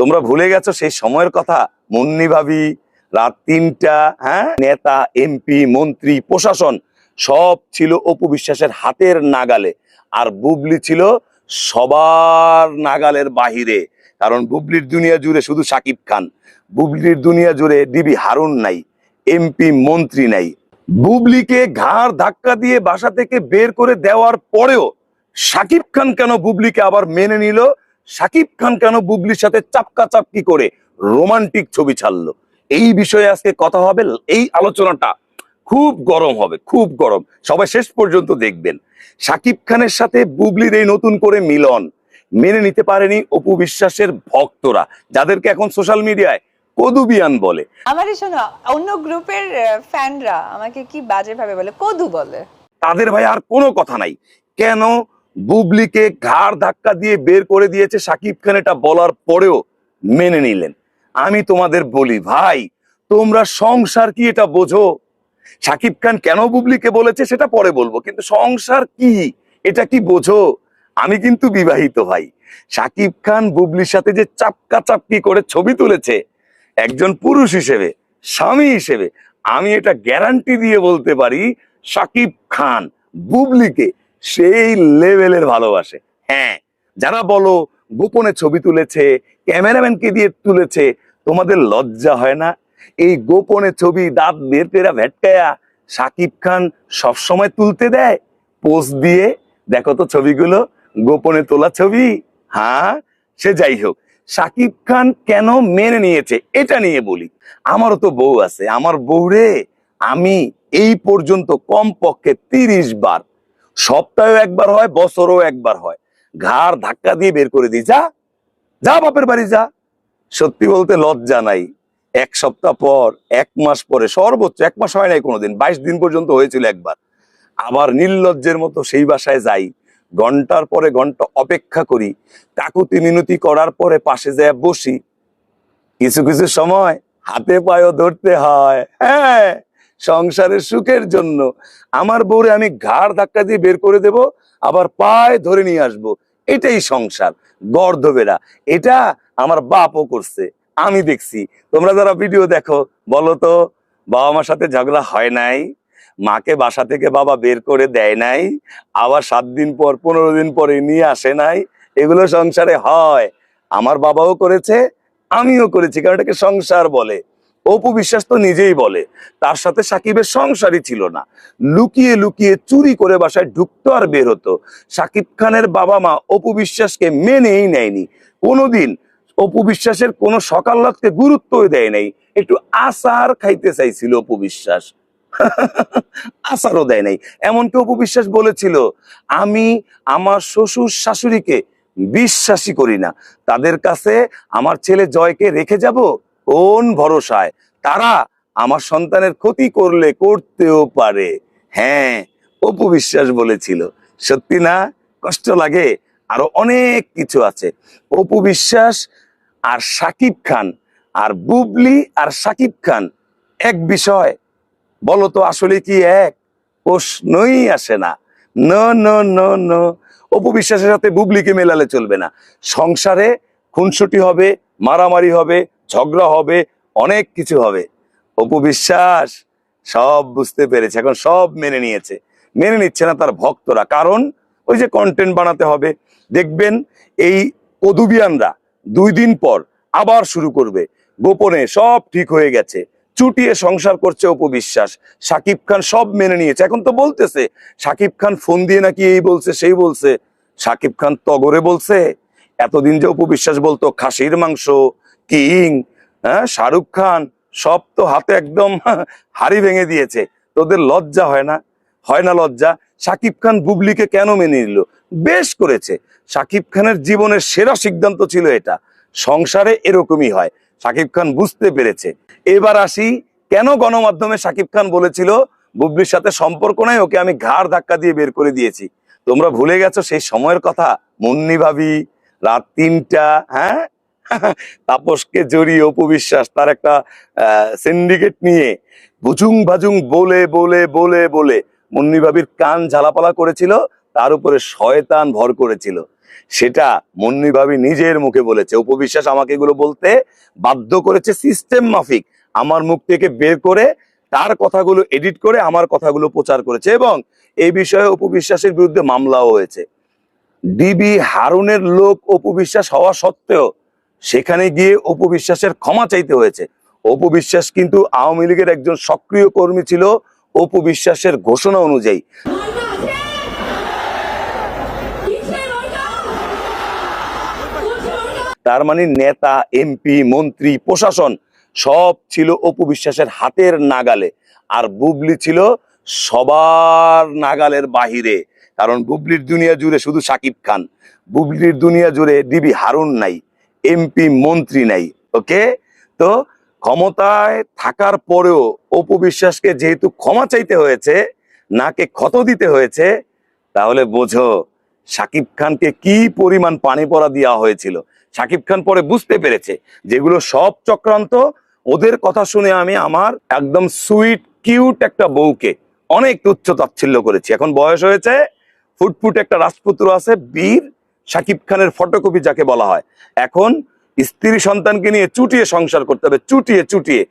তোমরা ভুলে গেছো, সেই সময়ের কথা। মুন্নি ভাবি, রাত তিনটা হ্যাঁ? নেতা এমপি মন্ত্রী, প্রশাসন, সব ছিল অপু বিশ্বাসের হাতের নাগালে। আর বুবলি ছিল সবার নাগালের বাহিরে। কারণ বুবলির দুনিয়া জুড়ে শুধু সাকিব খান। বুবলির দুনিয়া জুড়ে ডিবি হারুন নাই এমপি মন্ত্রী নাই। বুবলিকে ঘাড় ধাক্কা দিয়ে বাসা থেকে বের করে দেওয়ার পরেও সাকিব খান কেন বুবলিকে আবার মেনে নিল? সাকিব খান কেন বুবলির সাথে চাপকা চাপকি করে রোমান্টিক ছবি ছাড়লো? এই বিষয়ে আজকে কথা হবে। এই আলোচনাটা খুব গরম হবে খুব গরম। সবাই শেষ পর্যন্ত দেখবেন। সাকিব খানের সাথে বুবলির এই নতুন করে মিলন মেনে নিতে পারেনি অপু বিশ্বাসের ভক্তরা যাদেরকে এখন সোশ্যাল মিডিয়ায় কদুবিয়ান বলে। আমার শোনো অন্য গ্রুপের ফ্যানরা আমাকে কি বাজে ভাবে বলে? কদু বলে। তাদের ভাই আর কোনো কথা নাই। কেন বুবলিকে ঘাড় ধাক্কা দিয়ে বের করে দিয়েছে সাকিব খান, এটা বলার পরেও মেনে নিলেন। আমি তোমাদের বলি, ভাই, তোমরা সংসার কি এটা বোঝো? সাকিব খান কেন বুবলিকে বলেছে সেটা পরে বলব, কিন্তু সংসার কি, এটা কি বোঝো? আমি কিন্তু বিবাহিত, ভাই। সাকিব খান বুবলির সাথে যে চাপকা চাপকি করে ছবি তুলেছে, একজন পুরুষ হিসেবে, স্বামী হিসেবে, আমি এটা গ্যারান্টি দিয়ে বলতে পারি, সাকিব খান বুবলিকে সেই লেভেলের ভালোবাসে। হ্যাঁ যারা বলো গোপনে ছবি তুলেছে ক্যামেরাম্যানকে দিয়ে তুলেছে, তোমাদের লজ্জা হয় না? এই গোপনে ছবি দাঁত বের পেরা ভেটকায়া সাকিব খান সবসময় তুলতে দেয়, পোস্ট দিয়ে দেখো তো ছবিগুলো, গোপনে তোলা ছবি। হ্যাঁ সে যাই হোক, সাকিব খান কেন মেনে নিয়েছে এটা নিয়ে বলি। আমারও তো বউ আছে, আমার বউরে আমি এই পর্যন্ত কম পক্ষে তিরিশ বার সপ্তাহে একবার হয়, বছরও একবার হয়। ঘাড় ধাক্কা দিয়ে বের করে দিই, যা যা বাপের বাড়ি, যা। সত্যি বলতে লজ্জা নাই। এক সপ্তাহ পর, এক মাস পরে, সর্বোচ্চ এক মাস হয় নাই কোনোদিন, বাইশ দিন পর্যন্ত হয়েছিল একবার। আবার নির্লজ্জের মতো সেই বাসায় যাই। ঘণ্টার পরে ঘণ্টা অপেক্ষা করি। কাকুতি মিনতি করার পরে পাশে যায় বসি। কিছু কিছু সময় হাতে পায়েও ধরতে হয়। হ্যাঁ সংসারের সুখের জন্য। আমার বউরে আমি ঘাড় ধাক্কা দিয়ে বের করে দেব, আবার পায়ে ধরে নিয়ে আসব। এটাই সংসার, গর্ধবেরা। এটা আমার বাপও করছে, আমি দেখছি। তোমরা যারা ভিডিও দেখো, বলো তো, বাবা মার সাথে ঝগড়া হয় নাই? মাকে বাসা থেকে বাবা বের করে দেয় নাই? আবার সাত দিন পর, পনেরো দিন পরে নিয়ে আসে নাই? এগুলো সংসারে হয়। আমার বাবাও করেছে, আমিও করেছি, কারণ এটাকে সংসার বলে। অপু বিশ্বাস তো নিজেই বলে, তার সাথে সাকিবের সংসারই ছিল না। লুকিয়ে লুকিয়ে চুরি করে বাসায় ঢুকতো আর বের হতো। সাকিব খানের বাবা মা অপু বিশ্বাসকে মেনেই নেয়নি। কোনোদিন অপু বিশ্বাসের কোনো সকাল্লাতকে গুরুত্বই দেয় নাই। একটু আচার খাইতে চাইছিল অপু বিশ্বাস। আচারও দেয় নাই। এমনকি অপু বিশ্বাস বলেছিল, আমি আমার শ্বশুর শাশুড়িকে বিশ্বাসই করি না। তাদের কাছে আমার ছেলে জয়কে রেখে যাব কোন ভরসায়। তারা আমার সন্তানের ক্ষতি করলে করতেও পারে। হ্যাঁ অপু বিশ্বাস বলেছিল, সত্যি না? কষ্ট লাগে? আরও অনেক কিছু আছে। অপু বিশ্বাস আর সাকিব খান আর বুবলি আর সাকিব খান এক বিষয়। বলো তো আসলে কি এক? প্রশ্নই আসে না। অপু বিশ্বাসের সাথে বুবলিকে মেলালে চলবে না। সংসারে খুনসুটি হবে, মারামারি হবে ঝগড়া হবে, অনেক কিছু হবে। অপু বিশ্বাস সব বুঝতে পেরেছে, এখন সব মেনে নিয়েছে। মেনে নিচ্ছে না তার ভক্তরা, কারণ ওই যে কন্টেন্ট বানাতে হবে। দেখবেন এই কদুবিয়ানরা দুই দিন পর আবার শুরু করবে। গোপনে সব ঠিক হয়ে গেছে। চুটিয়ে সংসার করছে অপু বিশ্বাস। সাকিব খান সব মেনে নিয়েছে। এখন তো বলতেছে, সাকিব খান ফোন দিয়ে নাকি এই বলছে, সেই বলছে। সাকিব খান তগরে বলছে, এতদিন যে অপু বিশ্বাস বলতো, খাসির মাংস কিং হ্যাঁ শাহরুখ খান, সব তো হাতে একদম হাড়ি ভেঙে দিয়েছে। তোদের লজ্জা হয় না? হয় না লজ্জা? সাকিব খান বুবলিকে কেন মেনে নিল? বেশ করেছে। সাকিব খানের জীবনের সেরা সিদ্ধান্ত ছিল এটা। সংসারে এরকমই হয়। সাকিব খান বুঝতে পেরেছে। এবার আসি, কেন গণমাধ্যমে সাকিব খান বলেছিল, বুবলির সাথে সম্পর্ক নাই, ওকে আমি ঘাড় ধাক্কা দিয়ে বের করে দিয়েছি। তোমরা ভুলে গেছো সেই সময়ের কথা? মুন্নি ভাবি, রাত তিনটা হ্যাঁ? তাপসকে জড়িয়ে অপবিশ্বাস, তার একটা সিন্ডিকেট নিয়ে বুঝুং ভাজুং বলে বলে বলে বলে মুন্নি ভাবির কান ঝালাপালা করেছিল, তার উপরে শয়তান ভর করেছিল। সেটা মুন্নি ভাবি নিজের মুখে বলেছে। উপবিশ্বাস আমাকে এগুলো বলতে বাধ্য করেছে সিস্টেম মাফিক। আমার মুখ থেকে বের করে তার কথাগুলো এডিট করে আমার কথাগুলো প্রচার করেছে এবং এই বিষয়ে উপবিশ্বাসের বিরুদ্ধে মামলাও হয়েছে। ডিবি হারুনের লোক অপবিশ্বাস হওয়া সত্ত্বেও সেখানে গিয়ে অপবিশ্বাসের ক্ষমা চাইতে হয়েছে। অপবিশ্বাস কিন্তু আওয়ামী লীগের একজন সক্রিয় কর্মী ছিল। অপবিশ্বাসের ঘোষণা অনুযায়ী। তার মানে নেতা, এমপি, মন্ত্রী, প্রশাসন সব ছিল অপবিশ্বাসের হাতের নাগালে। আর বুবলি ছিল সবার নাগালের বাহিরে। কারণ বুবলির দুনিয়া জুড়ে শুধু সাকিব খান। বুবলির দুনিয়া জুড়ে ডিবি হারুন নাই। এমপি মন্ত্রী নাই, ওকে? তো ক্ষমতায় থাকার পরেও অপবিশ্বাসকে যেহেতু ক্ষমা চাইতে হয়েছে, নাকে ক্ষত দিতে হয়েছে, তাহলে বোঝো সাকিব খানকে কি পরিমাণ পানি পড়া দেওয়া হয়েছিল। সাকিব খান পরে বুঝতে পেরেছে যেগুলো সব চক্রান্ত, ওদের কথা শুনে আমি আমার একদম সুইট, কিউট একটা বউকে অনেক তুচ্ছ তাচ্ছিল্য করেছি। এখন বয়স হয়েছে, ফুটফুট একটা রাজপুত্র আছে, বীর সাকিব খানের ফটোকপি যাকে বলা হয়। এখন স্ত্রী সন্তানকে নিয়ে চুটিয়ে সংসার করতে হবে, চুটিয়ে চুটিয়ে।